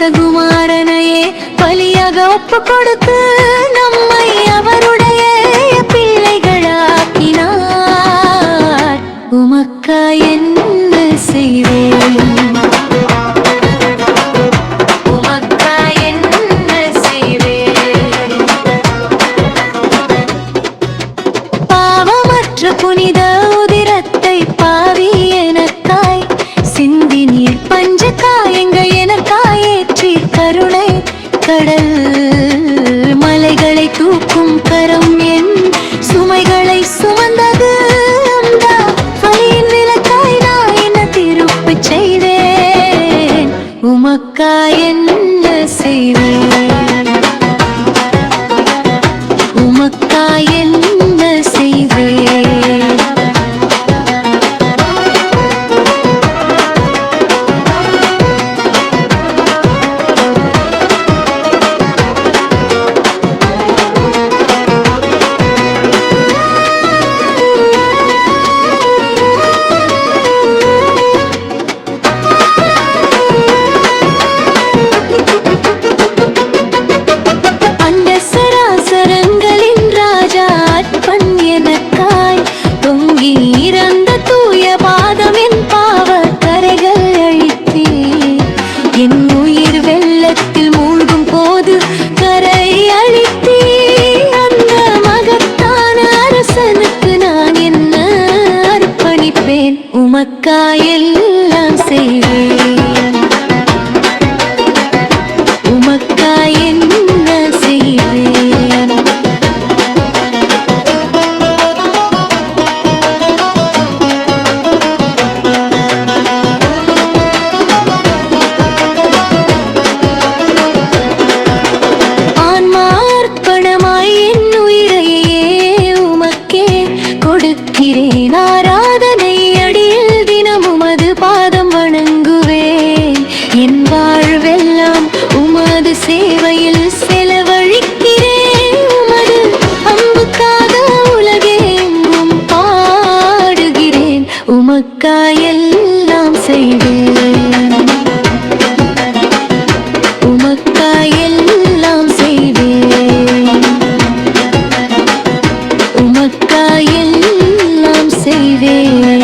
ராசகுமாரனையே பலியாக ஒப்பு கொடுத்து நம்மை அவருடைய பிள்ளைகளாக்கினார். உமக்கா என்ன செய்வேன். புனித கருணை கடல் உமக்காயெல்லாம் செய்வேன். எல்லாம் செய்வேன். உமக்காய் எல்லாம் செய்வேன். உமக்காய் எல்லாம் செய்வேன்.